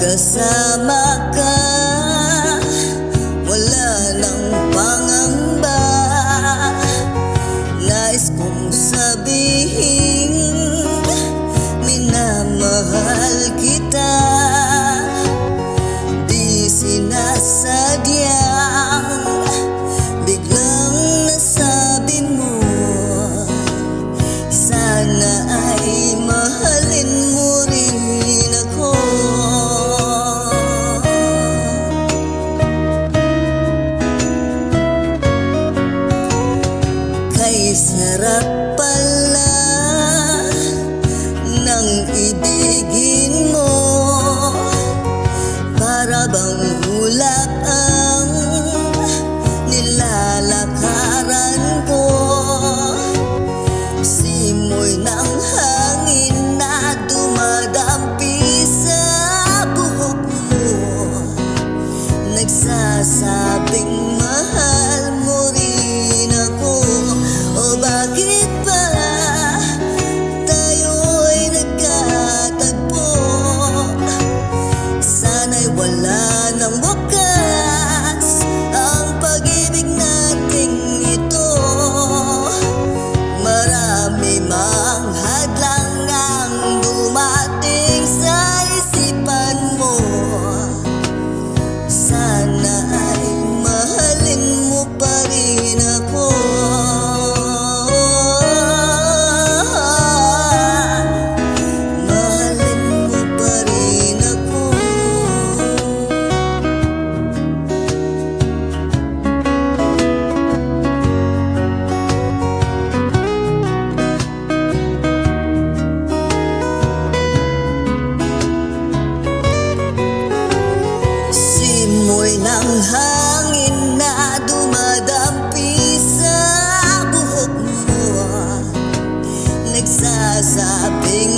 Kasama ka. Wala nang pangamba. Nais kong sa 一滴 Tunay hangin na dumadampi sa buhok mo Nagsasabing